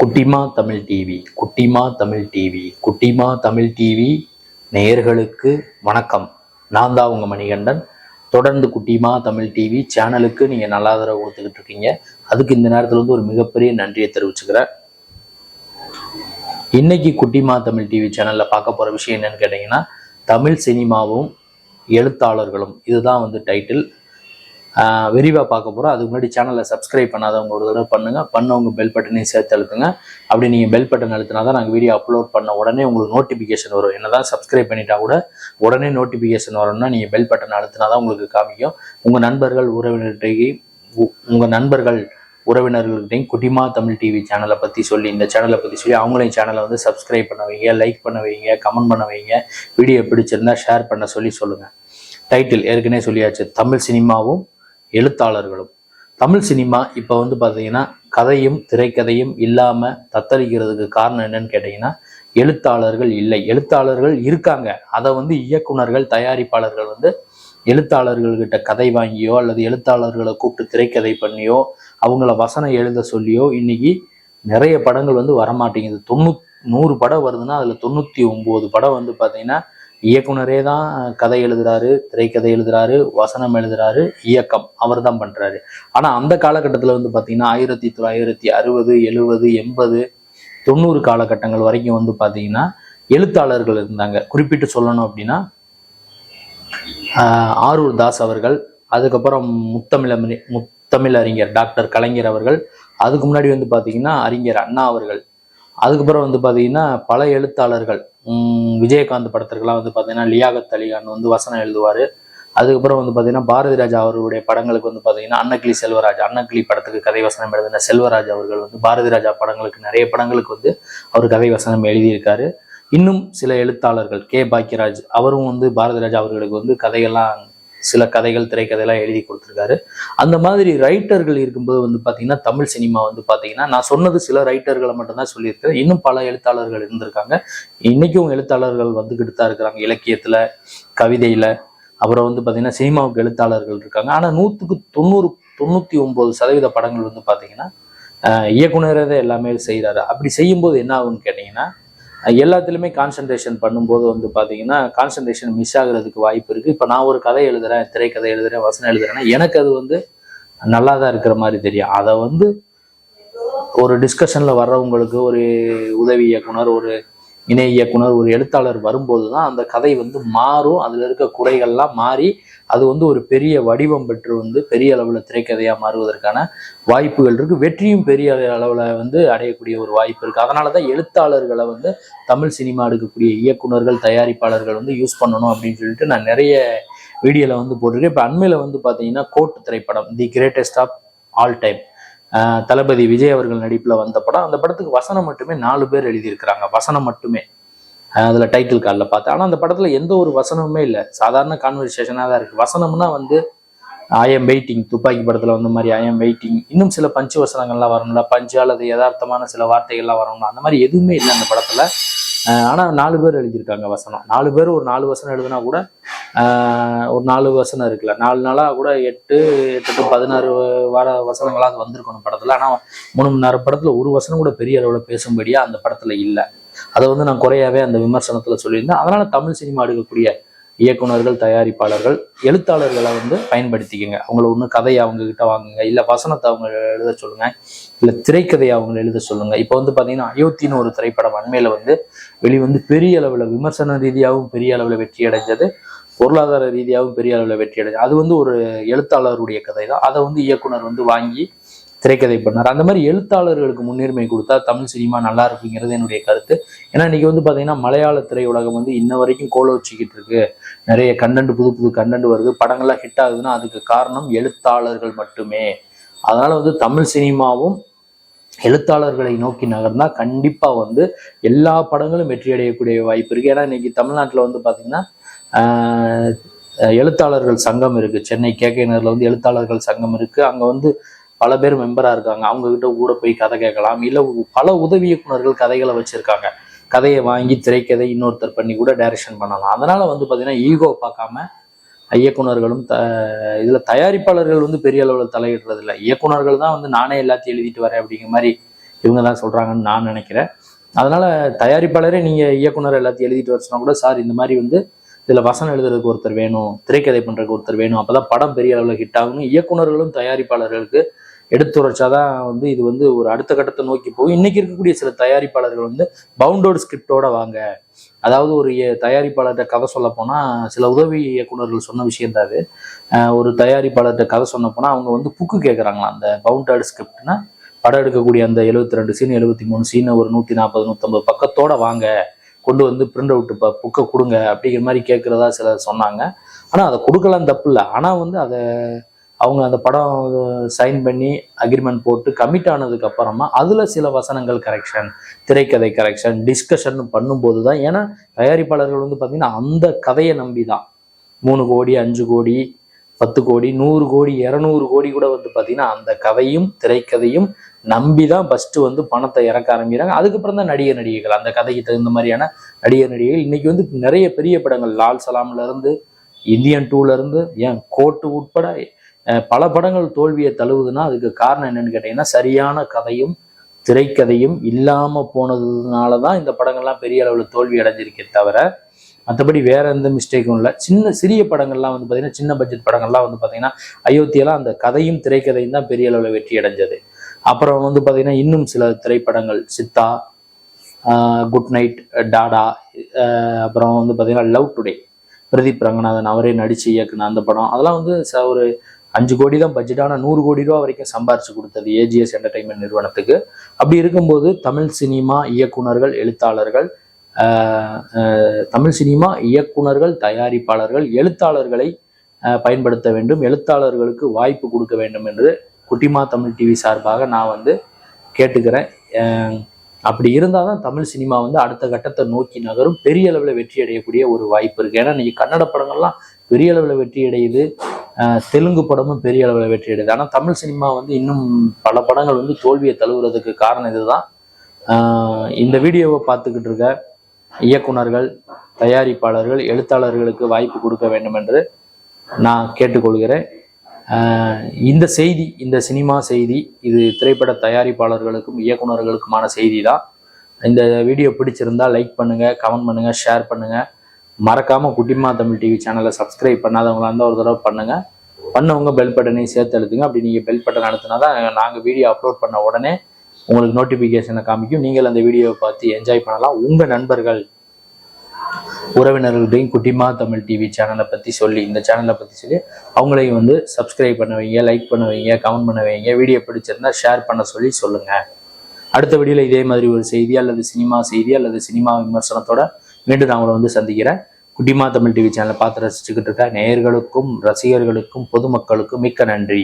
குட்டிமா தமிழ் டிவி குட்டிமா தமிழ் டிவி குட்டிமா தமிழ் டிவி நேயர்களுக்கு வணக்கம். நான் தான் உங்கள் மணிகண்டன். தொடர்ந்து குட்டிமா தமிழ் டிவி சேனலுக்கு நீங்கள் நல்லா ஆதரவு கொடுத்துக்கிட்டு இருக்கீங்க. அதுக்கு இந்த நேரத்தில் வந்து ஒரு மிகப்பெரிய நன்றியை தெரிவிச்சுக்கிறேன். இன்னைக்கு குட்டிமா தமிழ் டிவி சேனலில் பார்க்க போகிற விஷயம் என்னன்னு கேட்டிங்கன்னா தமிழ் சினிமாவும் எழுத்தாளர்களும். இதுதான் வந்து டைட்டில் விரிவாக பார்க்க போகிறோம் அதுக்கு முன்னாடி சேனலை சப்ஸ்கிரைப் பண்ணாதவங்க ஒரு தடவை பண்ணுங்கள் பண்ணவங்க பெல் பட்டனையும் சேர்த்து அழுத்துங்க. அப்படி நீங்கள் பெல் பட்டன் அழுத்தினா தான் நாங்கள் வீடியோ அப்லோட் பண்ண உடனே உங்களுக்கு நோட்டிஃபிகேஷன் வரும். என்னதான் சப்ஸ்கிரைப் பண்ணிட்டா கூட உடனே நோட்டிஃபிகேஷன் வரணும்னா நீங்கள் பெல் பட்டன் அழுத்தினா தான் உங்களுக்கு காமிக்கும். உங்கள் நண்பர்கள் உறவினர்கிட்டையும் உங்கள் நண்பர்கள் உறவினர்கள்கிட்டையும் குட்டிமா தமிழ் டிவி சேனலை பற்றி சொல்லி இந்த சேனலை பற்றி சொல்லி அவங்களையும் சேனலை வந்து சப்ஸ்கிரைப் பண்ண வைங்க லைக் பண்ண வைங்க கமெண்ட் பண்ண வைங்க. வீடியோ பிடிச்சிருந்தா ஷேர் பண்ண சொல்லி சொல்லுங்கள் டைட்டில் ஏற்கனவே சொல்லியாச்சு. தமிழ் சினிமாவும் எழுத்தாளர்களும். தமிழ் சினிமா இப்போ வந்து பார்த்தீங்கன்னா கதையும் திரைக்கதையும் இல்லாமல் தத்தளிக்கிறதுக்கு காரணம் என்னன்னு கேட்டிங்கன்னா எழுத்தாளர்கள் இல்லை. எழுத்தாளர்கள் இருக்காங்க. அதை வந்து இயக்குனர்கள் தயாரிப்பாளர்கள் வந்து எழுத்தாளர்கள்கிட்ட கதை வாங்கியோ அல்லது எழுத்தாளர்களை கூப்பிட்டு திரைக்கதை பண்ணியோ அவங்கள வசனம் எழுத சொல்லியோ இன்னைக்கு நிறைய படங்கள் வந்து வரமாட்டேங்குது. தொண்ணூ நூறு படம் வருதுன்னா அதில் தொண்ணூற்றி ஒம்பது படம் வந்து பார்த்தீங்கன்னா இயக்குனரே தான் கதை எழுதுறாரு திரைக்கதை எழுதுறாரு வசனம் எழுதுறாரு இயக்கம். அவர் தான் பண்றாரு. ஆனா அந்த காலகட்டத்தில் வந்து பார்த்தீங்கன்னா ஆயிரத்தி தொள்ளாயிரத்தி அறுபது எழுபது எண்பது தொண்ணூறு காலகட்டங்கள் வரைக்கும் வந்து பார்த்தீங்கன்னா எழுத்தாளர்கள் இருந்தாங்க. குறிப்பிட்டு சொல்லணும் அப்படின்னா ஆரூர் தாஸ் அவர்கள் அதுக்கப்புறம் முத்தமிழ் முத்தமிழ் அறிஞர் டாக்டர் கலைஞர் அவர்கள் அதுக்கு முன்னாடி வந்து பார்த்தீங்கன்னா அறிஞர் அண்ணா அவர்கள். அதுக்கப்புறம் வந்து பார்த்தீங்கன்னா பல எழுத்தாளர்கள். விஜயகாந்த் படத்திற்கெல்லாம் வந்து பார்த்தீங்கன்னா லியாகத் அலிகான் வந்து வசனம் எழுதுவார். அதுக்கப்புறம் வந்து பார்த்தீங்கன்னா பாரதி ராஜா அவர்களுடைய படங்களுக்கு வந்து பார்த்தீங்கன்னா அன்னக்கிளி செல்வராஜ் அன்னக்கிளி படத்துக்கு கதை வசனம் எழுதின செல்வராஜ் அவர்கள் வந்து பாரதி ராஜா படங்களுக்கு நிறைய படங்களுக்கு வந்து அவர் கதை வசனம் எழுதியிருக்காரு. இன்னும் சில எழுத்தாளர்கள் கே பாக்கியராஜ் அவரும் வந்து பாரதி ராஜா அவர்களுக்கு வந்து கதையெல்லாம் சில கதைகள் திரைக்கதையெல்லாம் எழுதி கொடுத்துருக்காரு. அந்த மாதிரி ரைட்டர்கள் இருக்கும்போது வந்து பார்த்தீங்கன்னா தமிழ் சினிமா வந்து பார்த்தீங்கன்னா நான் சொன்னது சில ரைட்டர்களை மட்டும்தான் சொல்லியிருக்கேன் இன்னும் பல எழுத்தாளர்கள் இருந்திருக்காங்க. இன்றைக்கும் எழுத்தாளர்கள் வந்துக்கிட்டு தான் இருக்கிறாங்க. இலக்கியத்தில் கவிதையில். அப்புறம் வந்து பார்த்தீங்கன்னா சினிமாவுக்கு எழுத்தாளர்கள் இருக்காங்க. ஆனால் நூற்றுக்கு தொண்ணூறு தொண்ணூற்றி ஒம்பது சதவீத படங்கள் வந்து பார்த்தீங்கன்னா ஆஹ் இயக்குனரே எல்லாமே செய்கிறாரு அப்படி செய்யும்போது என்ன ஆகுன்னு கேட்டிங்கன்னா எல்லாத்துலேயுமே கான்சன்ட்ரேஷன் பண்ணும்போது வந்து பார்த்தீங்கன்னா கான்சன்ட்ரேஷன் மிஸ் ஆகுறதுக்கு வாய்ப்பு இருக்குது இப்போ நான் ஒரு கதை எழுதுகிறேன் திரைக்கதை எழுதுகிறேன் வசனம் எழுதுகிறேன்னா எனக்கு அது வந்து நல்லா தான் இருக்கிற மாதிரி தெரியும். அதை வந்து ஒரு டிஸ்கஷனில் வர்றவங்களுக்கு ஒரு உதவி இயக்குனர் ஒரு இணை இயக்குனர் ஒரு எழுத்தாளர் வரும்போது தான் அந்த கதை வந்து மாறும். அதில் இருக்க குறைகள்லாம் மாறி அது வந்து ஒரு பெரிய வடிவம் பெற்று வந்து பெரிய அளவில் திரைக்கதையாக மாறுவதற்கான வாய்ப்புகள் இருக்குது வெற்றியும் பெரிய அளவில் வந்து அடையக்கூடிய ஒரு வாய்ப்பு இருக்குது அதனால தான் எழுத்தாளர்களை வந்து தமிழ் சினிமா எடுக்கக்கூடிய இயக்குனர்கள் தயாரிப்பாளர்கள் வந்து யூஸ் பண்ணணும் அப்படின்னு சொல்லிட்டு நான் நிறைய வீடியோவில் வந்து போட்டிருக்கேன். இப்போ அண்மையில் வந்து பார்த்தீங்கன்னா கோட் திரைப்படம் the greatest of all time Thalapathy Vijay அவர்கள் நடிப்பில் வந்த படம். அந்த படத்துக்கு வசனம் மட்டுமே நாலு பேர் எழுதியிருக்கிறாங்க. வசனம் மட்டுமே. அதில் டைட்டில் கார்டில் பார்த்தேன். ஆனால் அந்த படத்தில் எந்த ஒரு வசனமுமே இல்லை. சாதாரண கான்வர்சேஷனாக தான் இருக்குது வசனம்னா வந்து ஐ எம் வெயிட்டிங் துப்பாக்கி படத்தில் வந்த மாதிரி ஐ எம் வெயிட்டிங் இன்னும் சில பஞ்சு வசனங்கள்லாம் வரணும்ல பஞ்சு அல்லது யதார்த்தமான சில வார்த்தைகள்லாம் வரணும்ல அந்த மாதிரி எதுவுமே இல்லை அந்த படத்தில். ஆனால் நாலு பேர் எழுதியிருக்காங்க வசனம். நாலு பேர் ஒரு நாலு வசனம் எழுதுனா கூட ஒரு நாலு வசனம் இருக்குல்ல. நாலு நாளாக கூட எட்டு எட்டு பதினாறு வார வசனங்களாவது வந்திருக்கணும் படத்தில். ஆனால் மூணு மணி நேரம் படத்தில் ஒரு வசனம் கூட பெரிய அளவில் பேசும்படியாக அந்த படத்தில் இல்லை. அதை வந்து நான் குறையாவே அந்த விமர்சனத்தில் சொல்லியிருந்தேன். அதனால் தமிழ் சினிமா எடுக்கக்கூடிய இயக்குனர்கள் தயாரிப்பாளர்கள் எழுத்தாளர்களை வந்து பயன்படுத்திக்கங்க. அவங்கள ஒன்று கதையை அவங்கக்கிட்ட வாங்குங்க. இல்லை வசனத்தை அவங்க எழுத சொல்லுங்க. இல்லை திரைக்கதையை அவங்க எழுத சொல்லுங்க. இப்போ வந்து பார்த்தீங்கன்னா அயோத்தின்னு ஒரு திரைப்படம் அண்மையில் வந்து வெளிவந்து பெரிய அளவில் விமர்சன ரீதியாகவும் பெரிய அளவில் வெற்றி அடைஞ்சது. பொருளாதார ரீதியாகவும் பெரிய அளவில் வெற்றி அடைஞ்சது. அது வந்து ஒரு எழுத்தாளருடைய கதை தான் அதை வந்து இயக்குனர் வந்து வாங்கி திரைக்கதை பண்ணார். அந்த மாதிரி எழுத்தாளர்களுக்கு முன்னுரிமை கொடுத்தா தமிழ் சினிமா நல்லா இருக்குங்கிறது என்னுடைய கருத்து. ஏன்னா இன்னைக்கு வந்து பார்த்தீங்கன்னா மலையாள திரையுலகம் வந்து இன்ன வரைக்கும் கோல வச்சுக்கிட்டு இருக்கு. நிறைய கண்டென்ட் புது புது கண்டென்ட் வருது. படங்கள்லாம் ஹிட் ஆகுதுன்னா அதுக்கு காரணம் எழுத்தாளர்கள் மட்டுமே. அதனால வந்து தமிழ் சினிமாவும் எழுத்தாளர்களை நோக்கி நகர்ந்தா கண்டிப்பா வந்து எல்லா படங்களும் வெற்றி அடையக்கூடிய வாய்ப்பு இருக்கு. ஏன்னா இன்னைக்கு தமிழ்நாட்டில் வந்து பார்த்தீங்கன்னா ஆஹ், எழுத்தாளர்கள் சங்கம் இருக்கு. சென்னை கேகே நகர்ல வந்து எழுத்தாளர்கள் சங்கம் இருக்கு. அங்க வந்து பல பேர் மெம்பராக இருக்காங்க. அவங்க கிட்ட கூட போய் கதை கேட்கலாம். இல்லை பல உதவி இயக்குனர்கள் கதைகளை வச்சுருக்காங்க. கதையை வாங்கி திரைக்கதை இன்னொருத்தர் பண்ணி கூட டைரக்ஷன் பண்ணலாம். அதனால் வந்து பார்த்திங்கன்னா ஈகோ பார்க்காம இயக்குனர்களும் த இதில் தயாரிப்பாளர்கள் வந்து பெரிய அளவில் தலையிடுறது இல்லை. இயக்குனர்கள் தான் வந்து நானே எல்லாத்தையும் எழுதிட்டு வரேன் அப்படிங்கிற மாதிரி இவங்க தான் சொல்கிறாங்கன்னு நான் நினைக்கிறேன். அதனால் தயாரிப்பாளரே நீங்கள் இயக்குனர் எல்லாத்தையும் எழுதிட்டு வர கூட சார் இந்த மாதிரி வந்து இதில் வசனம் எழுதுறதுக்கு ஒருத்தர் வேணும் திரைக்கதை பண்ணுறதுக்கு ஒருத்தர் வேணும். அப்பதான் படம் பெரிய அளவில் ஹிட் ஆகணும் இயக்குனர்களும் தயாரிப்பாளர்களுக்கு எடுத்துரைச்சா தான் வந்து இது வந்து ஒரு அடுத்த கட்டத்தை நோக்கி போகும். இன்னைக்கு இருக்கக்கூடிய சில தயாரிப்பாளர்கள் வந்து பவுண்டோடு ஸ்கிரிப்டோட வாங்க. அதாவது ஒரு தயாரிப்பாளர்கிட்ட கதை சொல்ல போனால் சில உதவி இயக்குனர்கள் சொன்ன விஷயம் தான் அது. ஒரு தயாரிப்பாளர்கிட்ட கதை சொன்ன போனால் அவங்க வந்து புக்கு கேட்குறாங்களாம் அந்த பவுண்டர்டு ஸ்கிரிப்ட்னா படம் எடுக்கக்கூடிய அந்த 72 ரெண்டு சீன் எழுபத்தி மூணு சீன் ஒரு நூற்றி நாற்பது நூற்றம்பது பக்கத்தோட வாங்க. கொண்டு வந்து பிரிண்ட் அவுட் இப்போ புக்கை கொடுங்க அப்படிங்கிற மாதிரி கேட்குறதா சிலர் சொன்னாங்க. ஆனால் அதை கொடுக்கலாம் தப்பு இல்லை. ஆனால் வந்து அதை அவங்க அந்த படம் சைன் பண்ணி அக்ரிமெண்ட் போட்டு கமிட் ஆனதுக்கு அப்புறமா அதுல சில வசனங்கள் கரெக்ஷன் திரைக்கதை கரெக்ஷன் டிஸ்கஷன் பண்ணும்போது தான். ஏன்னா தயாரிப்பாளர்கள் வந்து பார்த்தீங்கன்னா அந்த கதையை நம்பி தான் மூணு கோடி அஞ்சு கோடி பத்து கோடி நூறு கோடி இரநூறு கோடி கூட வந்து பார்த்தீங்கன்னா அந்த கதையும் திரைக்கதையும் நம்பி தான் ஃபஸ்ட்டு வந்து பணத்தை இறக்க ஆரம்பிக்கிறாங்க. அதுக்கப்புறம் தான் நடிகர் நடிகைகள். அந்த கதைக்கு தகுந்த மாதிரியான நடிகர் நடிகைகள். இன்னைக்கு வந்து நிறைய பெரிய படங்கள் லால் சலாம்ல இருந்து இந்தியன் டூலேருந்து ஏன் கோட்டு உட்பட பல படங்கள் தோல்வியை தழுவுதுன்னா அதுக்கு காரணம் என்னன்னு கேட்டீங்கன்னா சரியான கதையும் திரைக்கதையும் இல்லாமல் போனதுனால தான் இந்த படங்கள்லாம் பெரிய அளவில் தோல்வி அடைஞ்சிருக்கே தவிர மற்றபடி வேற எந்த மிஸ்டேக்கும் இல்லை. சின்ன சிறிய படங்கள்லாம் வந்து பார்த்தீங்கன்னா சின்ன பட்ஜெட் படங்கள்லாம் வந்து பார்த்தீங்கன்னா அயோத்தியெல்லாம் அந்த கதையும் திரைக்கதையும் தான் பெரிய அளவில் வெற்றி அடைஞ்சது. அப்புறம் வந்து பார்த்தீங்கன்னா இன்னும் சில திரைப்படங்கள் சித்தா குட் நைட் டாடா அப்புறம் வந்து பார்த்தீங்கன்னா லவ் டுடே. பிரதீப் ரங்கநாதன் அவரே நடிச்சு இயக்குன அந்த படம். அதெல்லாம் வந்து ச- ஒரு அஞ்சு கோடி தான் பட்ஜெட்டான நூறு கோடி ரூபா வரைக்கும் சம்பாரிச்சு கொடுத்தது ஏஜிஎஸ் என்டர்டைன்மெண்ட் நிறுவனத்துக்கு. அப்படி இருக்கும்போது தமிழ் சினிமா இயக்குனர்கள் எழுத்தாளர்கள் தமிழ் சினிமா இயக்குனர்கள் தயாரிப்பாளர்கள் எழுத்தாளர்களை பயன்படுத்த வேண்டும். எழுத்தாளர்களுக்கு வாய்ப்பு கொடுக்க வேண்டும் என்று குட்டிமா தமிழ் டிவி சார்பாக நான் வந்து கேட்டுக்கிறேன். அப்படி இருந்தால் தான் தமிழ் சினிமா வந்து அடுத்த கட்டத்தை நோக்கி நகரும். பெரிய அளவில் வெற்றி அடையக்கூடிய ஒரு வாய்ப்பு இருக்குது ஏன்னா நீங்கள் கன்னட படங்கள்லாம் பெரிய அளவில் வெற்றி அடையுது. தெலுங்கு படமும் பெரிய அளவில் வெற்றி அடையுது. ஆனால் தமிழ் சினிமா வந்து இன்னும் பல படங்கள் வந்து தோல்வியை தழுவுறதுக்கு காரணம் இதுதான். இந்த வீடியோவை பார்த்துக்கிட்டு இருக்க இயக்குனர்கள் தயாரிப்பாளர்கள் எழுத்தாளர்களுக்கு வாய்ப்பு கொடுக்க வேண்டும் என்று நான் கேட்டுக்கொள்கிறேன். இந்த செய்தி இந்த சினிமா செய்தி இது திரைப்பட தயாரிப்பாளர்களுக்கும் இயக்குனர்களுக்குமான செய்தி தான் இந்த வீடியோ பிடிச்சிருந்தா லைக் பண்ணுங்கள் கமெண்ட் பண்ணுங்கள் ஷேர் பண்ணுங்கள் மறக்காமல் குட்டிமா தமிழ் டிவி சேனலை சப்ஸ்கிரைப் பண்ணாதவங்களா இருந்தால் ஒரு தடவை பண்ணுங்கள் பண்ணவங்க பெல் பட்டனையும் சேர்த்து அழுத்துங்க. அப்படி நீங்கள் பெல் பட்டன் அழுத்தினா தான் நாங்கள் வீடியோ அப்லோட் பண்ண உடனே உங்களுக்கு நோட்டிஃபிகேஷனை காமிக்கும். நீங்கள் அந்த வீடியோவை பார்த்து என்ஜாய் பண்ணலாம். உங்கள் நண்பர்கள் உறவினர்கள்டையும் குட்டிமா தமிழ் டிவி சேனலை பற்றி சொல்லி இந்த சேனலை பற்றி சொல்லி அவங்களையும் வந்து சப்ஸ்கிரைப் பண்ண வைங்க லைக் பண்ண வைங்க கமெண்ட் பண்ண வைங்க வீடியோ பிடிச்சிருந்தா ஷேர் பண்ண சொல்லி சொல்லுங்கள் அடுத்த வீடியோவில் இதே மாதிரி ஒரு செய்தி அல்லது சினிமா செய்தி அல்லது சினிமா விமர்சனத்தோட மீண்டும் நான் உங்களை வந்து சந்திக்கிறேன். குட்டிமா தமிழ் டிவி சேனலை பார்த்து ரசிச்சுக்கிட்டு இருக்க நேயர்களுக்கும் ரசிகர்களுக்கும் பொதுமக்களுக்கும் மிக்க நன்றி.